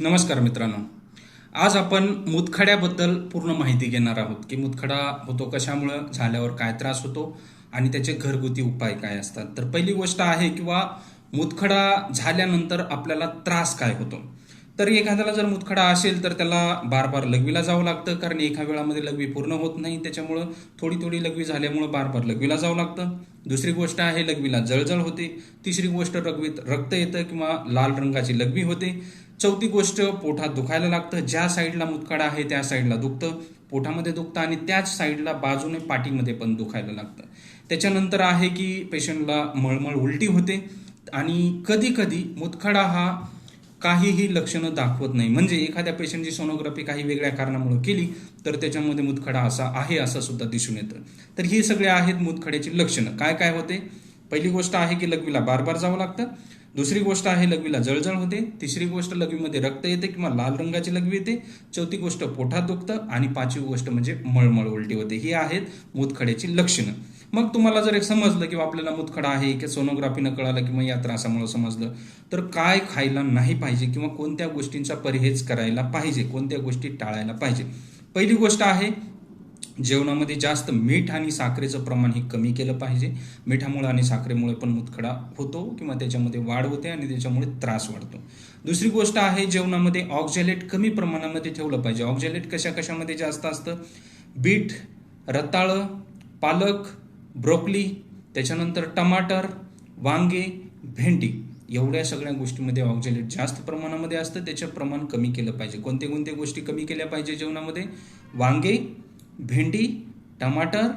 नमस्कार मित्रांनो. आज आपण मुतखड्याबद्दल पूर्ण माहिती घेणार आहोत की मुतखडा होतो कशामुळं झाल्यावर काय त्रास होतो आणि त्याचे घरगुती उपाय काय असतात. तर पहिली गोष्ट आहे किंवा मुतखडा झाल्यानंतर आपल्याला त्रास काय होतो. तर एखाद्याला जर मुतखडा असेल तर त्याला बार बार लघवीला जावं लागतं कारण एका वेळामध्ये लघवी पूर्ण होत नाही. त्याच्यामुळं थोडी थोडी लघवी झाल्यामुळं बार बार लघवीला जावं लागतं. दुसरी गोष्ट आहे लघवीला जळजळ होते. तिसरी गोष्ट रगवीत रक्त येतं किंवा लाल रंगाची लघवी होते. चौथी गोष्ट पोटात दुखायला लागतं. ज्या साईडला मुतखडा आहे त्या साईडला दुखतं. पोटामध्ये दुखतं आणि त्याच साईडला बाजूने पाठीमध्ये पण दुखायला लागतं. त्याच्यानंतर आहे की पेशंटला मळमळ उलटी होते आणि कधी कधी मुतखडा हा काहीही लक्षणं दाखवत नाही. म्हणजे एखाद्या पेशंटची सोनोग्राफी काही वेगळ्या कारणामुळे केली तर त्याच्यामध्ये मुतखडा असा आहे असं सुद्धा दिसून येतं. तर ही सगळे आहेत मुतखड्याची लक्षणं. काय काय होते? पहिली गोष्ट आहे की लघवीला बार बार जावं लागतं. दुसरी गोष्ट आहे लघवीला जळजळ होते. तिसरी गोष्ट लघवीमध्ये रक्त येते किंवा लाल रंगाची लघवी येते. चौथी गोष्ट पोटात दुखतं आणि पाचवी गोष्ट म्हणजे मळमळ उलटी होते. ही आहेत मुतखड्याची लक्षणं. मग तुम्हाला जर एक समजलं किंवा आपल्याला मुतखडा आहे की सोनोग्राफीनं कळालं किंवा या त्रासामुळे समजलं तर काय खायला नाही पाहिजे किंवा कोणत्या गोष्टींचा परहेज करायला पाहिजे कोणत्या गोष्टी टाळायला पाहिजे? पहिली गोष्ट आहे जेवणामध्ये जास्त मीठ आणि साखरेचं प्रमाण हे कमी केलं पाहिजे. मिठामुळे आणि साखरेमुळे पण मुतखडा होतो किंवा त्याच्यामध्ये वाढ होते आणि त्याच्यामुळे त्रास वाढतो. दुसरी गोष्ट आहे जेवणामध्ये ऑक्झॅलेट कमी प्रमाणामध्ये ठेवलं पाहिजे. ऑक्झॅलेट कशा कशामध्ये जास्त असतं? बीट रताळं पालक ब्रोकली त्याच्यानंतर टमाटर वांगे भेंडी एवढ्या सगळ्या गोष्टीमध्ये ऑक्झॅलेट जास्त प्रमाणामध्ये असतं. त्याचं प्रमाण कमी केलं पाहिजे. कोणत्या कोणत्या गोष्टी कमी केल्या पाहिजे जेवणामध्ये? वांगे भेंडी टमाटर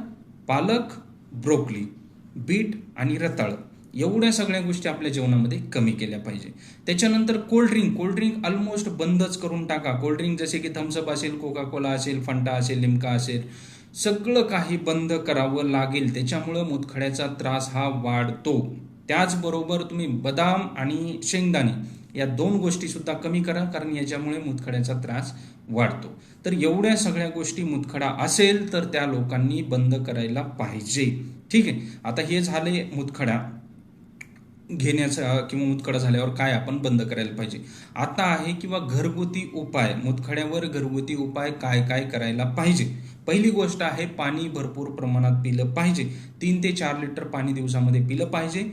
पालक ब्रोकली बीट आणि रताळ एवढ्या सगळ्या गोष्टी आपल्या जेवणामध्ये कमी केल्या पाहिजे. त्याच्यानंतर कोल्ड्रिंक कोल्ड्रिंक ऑलमोस्ट बंदच करून टाका. कोल्ड्रिंक जसे की थम्सअप असेल कोका कोला असेल फंटा असेल लिमका असेल सगळं काही बंद करावं लागेल. त्याच्यामुळं मुतखड्याचा त्रास हा वाढतो. त्याचबरोबर तुम्ही बदाम आणि शेंगदाणे या दोन गोष्टीसुद्धा कमी करा कारण याच्यामुळे मुतखड्याचा त्रास वाढतो. तर एवढ्या सगळ्या गोष्टी मुतखडा असेल तर त्या लोकांनी बंद करायला पाहिजे. ठीक आहे? आता हे झाले मुतखडा. घेण्याचा किंवा मुतखडा झाल्यावर काय आपण बंद करायला पाहिजे? आता आहे किंवा घरगुती उपाय मुतखड्यावर घरगुती उपाय काय काय करायला पाहिजे? पहिली गोष्ट आहे पाणी भरपूर प्रमाणात पिलं पाहिजे. तीन ते चार लिटर पाणी दिवसामध्ये पिलं पाहिजे.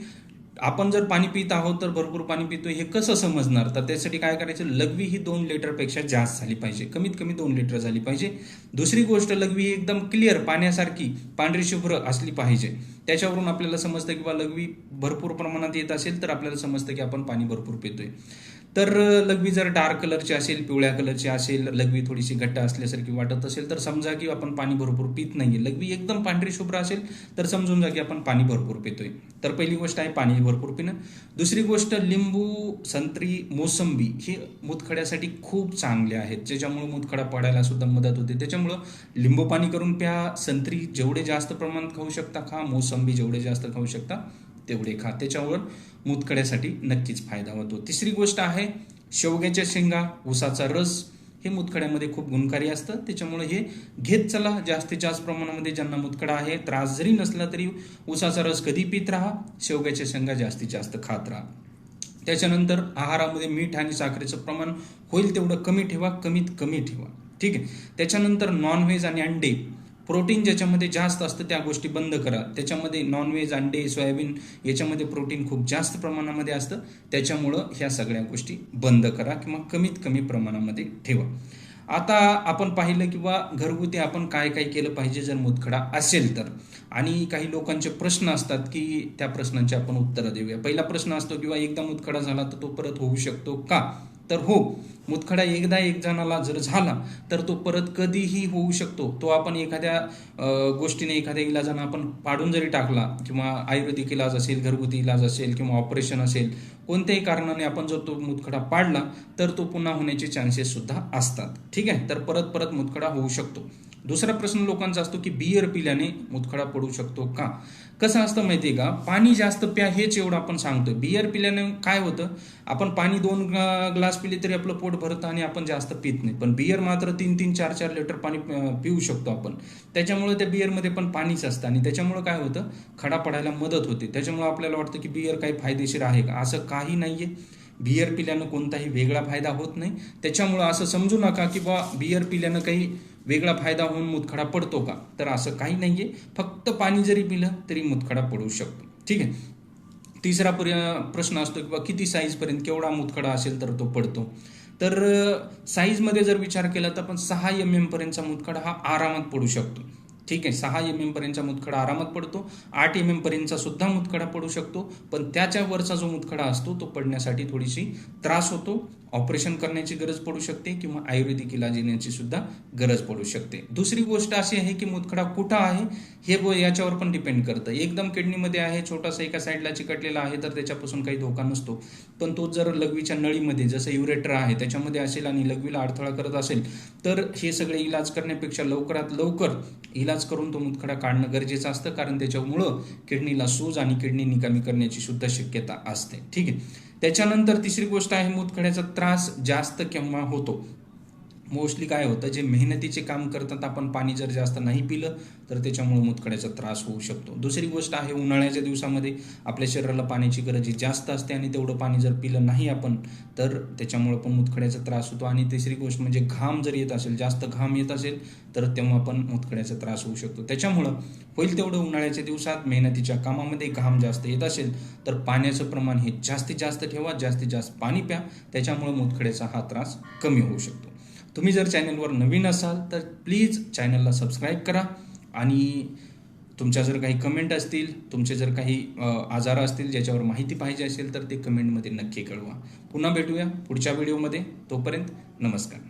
आपण जर पाणी पित आहोत तर भरपूर पाणी पितो हे कसं समजणार? तर त्यासाठी काय करायचं? लघवी ही दोन लिटरपेक्षा जास्त झाली पाहिजे. कमीत कमी दोन लिटर झाली पाहिजे. दुसरी गोष्ट लघवी ही एकदम क्लिअर पाण्यासारखी पांढरी शुभ्र असली पाहिजे. त्याच्यावरून आपल्याला समजतं की बा लघवी भरपूर प्रमाणात येत असेल तर आपल्याला समजतं की आपण पाणी भरपूर पितोय. तर लघवी जर डार्क कलरची असेल पिवळ्या कलरची असेल लघवी थोडीशी घट्ट असल्यासारखी वाटत असेल तर समजा की आपण पाणी भरपूर पित नाहीये. लघवी एकदम पांढरी शुभ्र असेल तर समजून जा की आपण पाणी भरपूर पितोय. तर पहिली गोष्ट आहे पाणी भरपूर पिणं. दुसरी गोष्ट लिंबू संत्री मोसंबी हे मुतखड्यासाठी खूप चांगले आहेत. ज्याच्यामुळे मुतखडा पडायला सुद्धा मदत होते. त्याच्यामुळं लिंबू पाणी करून प्या. संत्री जेवढे जास्त प्रमाणात खाऊ शकता खा. मोसंबी जेवढे जास्त खाऊ शकता तेवढे खा. त्याच्यावर मुतखड्यासाठी नक्कीच फायदा होतो. तिसरी गोष्ट आहे शेवग्याच्या शेंगा ऊसाचा रस हे मुतखड्यामध्ये खूप गुणकारी असतं. त्याच्यामुळे हे घेत चला. जास्तीत जास्त प्रमाणामध्ये ज्यांना मुतखडा आहे त्रास जरी नसला तरी ऊसाचा रस कधी पित राहा शेवग्याच्या शेंगा जास्तीत जास्त खात राहा. त्याच्यानंतर आहारामध्ये मीठ आणि साखरेचं प्रमाण होईल तेवढं कमी ठेवा कमीत कमी ठेवा. ठीक आहे? त्याच्यानंतर नॉनव्हेज आणि अंडे. प्रोटीन ज्याच्यामध्ये जास्त असतं त्या गोष्टी बंद करा. त्याच्यामध्ये नॉनव्हेज अंडे सोयाबीन याच्यामध्ये प्रोटीन खूप जास्त प्रमाणामध्ये असतं. त्याच्यामुळं ह्या सगळ्या गोष्टी बंद करा किंवा कमीत कमी प्रमाणामध्ये ठेवा. आता आपण पाहिलं किंवा घरगुती आपण काय काय केलं पाहिजे जर मुतखडा असेल तर? आणि काही लोकांचे प्रश्न असतात की त्या प्रश्नांची आपण उत्तरं देऊया. पहिला प्रश्न असतो किंवा एकदा मुतखडा झाला तर तो परत होऊ शकतो का? तर हो मुतखडा एकदा एक जणाला जर झाला तर तो परत कधीही होऊ शकतो. तो आपण एखाद्या गोष्टीने एखाद्या इलाजानं आपण पाडून जरी टाकला किंवा आयुर्वेदिक इलाज असेल घरगुती इलाज असेल किंवा ऑपरेशन असेल कोणत्याही कारणाने आपण जर तो मुतखडा पाडला तर तो पुन्हा होण्याचे चान्सेस सुद्धा असतात. ठीक आहे? तर परत परत मुतखडा होऊ शकतो. दुसरा प्रश्न लोकांचा असतो की बियर पिल्याने मुतखडा पडू शकतो का? कसं असतं माहितीये का? पाणी जास्त प्या हेच एवढं आपण सांगतो बियर पिल्याने काय होतं? आपण पाणी दोन ग्लास पिले तरी आपलं पोट भरतं आणि आपण जास्त पित नाही. पण बियर मात्र तीन तीन चार चार लिटर पाणी पिऊ शकतो आपण. त्याच्यामुळे त्या बियरमध्ये पण पाणीच असतं आणि त्याच्यामुळे काय होतं? खडा पडायला मदत होते. त्याच्यामुळे आपल्याला वाटतं की बियर काही फायदेशीर आहे का? असं काही नाहीये. बियर पिल्यानं कोणताही वेगळा फायदा होत नाही. त्याच्यामुळं असं समजू नका की बा बियर पिल्यानं काही वेगळा फायदा होऊन मुतखडा पडतो का? तर असं काही नाही आहे फक्त पाणी जरी पिलं तरी मुतखडा पडू शकतो. ठीक आहे? तिसरा पर्य- प्रश्न असतो की बा किती साईजपर्यंत केवढा मुतखडा असेल तर तो पडतो? तर साईजमध्ये जर विचार केला तर आपण सहा एम एमपर्यंतचा मुतखडा हा आरामात पडू शकतो. ठीक आहे सहा एम एम पर्यंतचा मुतखडा आरामात पडतो आठ एम एम पर्यंतचा सुद्धा मुतखडा पडू शकतो पण त्याच्या वरचा जो मुतखडा असतो तो पडण्यासाठी थोडीशी त्रास होतो. ऑपरेशन करण्याची गरज पडू शकते किंवा आयुर्वेदिक इलाज येण्याची सुद्धा गरज पडू शकते. दुसरी गोष्ट अशी आहे की मुतखडा कुठं आहे हे याच्यावर पण डिपेंड करतं. एकदम किडनीमध्ये आहे छोटासा एका साईडला चिकटलेला आहे तर त्याच्यापासून काही धोका नसतो. पण तो जर लघवीच्या नळीमध्ये जसं युरेटर आहे त्याच्यामध्ये असेल आणि लघवीला अडथळा करत असेल तर हे सगळे इलाज करण्यापेक्षा लवकरात लवकर इलाज करून तो मुतखडा काढणं गरजेचं असतं कारण त्याच्यामुळं किडनीला सूज आणि किडनी निकामी करण्याची सुद्धा शक्यता असते. ठीक आहे. त्याच्यानंतर तिसरी गोष्ट आहे मुतखड्याचा त्रास जास्त केव्हा होतो. मोस्टली काय होतं जे मेहनतीचे काम करतात आपण पाणी जर जास्त नाही पिलं तर त्याच्यामुळे मुतखड्याचा त्रास होऊ शकतो. दुसरी गोष्ट आहे उन्हाळ्याच्या दिवसामध्ये आपल्या शरीराला पाण्याची गरज ही जास्त असते आणि तेवढं पाणी जर पिलं नाही आपण तर त्याच्यामुळे पण मुतखड्याचा त्रास होतो. आणि तिसरी गोष्ट म्हणजे घाम जर येत असेल जास्त घाम येत असेल तर तेव्हा पण मुतखड्याचा त्रास होऊ शकतो. त्याच्यामुळं होईल तेवढं उन्हाळ्याच्या दिवसात मेहनतीच्या कामामध्ये घाम जास्त येत असेल तर पाण्याचं प्रमाण हे जास्तीत जास्त ठेवा जास्तीत जास्त पाणी प्या. त्याच्यामुळे मुतखड्याचा हा त्रास कमी होऊ शकतो. तुम्ही जर चॅनलवर नवीन असाल तर प्लीज चॅनलला सबस्क्राईब करा. आणि तुमच्या जर काही कमेंट असतील तुमचे जर काही आजार असतील ज्याच्यावर माहिती पाहिजे असेल तर ते कमेंटमध्ये नक्की कळवा. पुन्हा भेटूया पुढच्या व्हिडिओमध्ये. तोपर्यंत नमस्कार.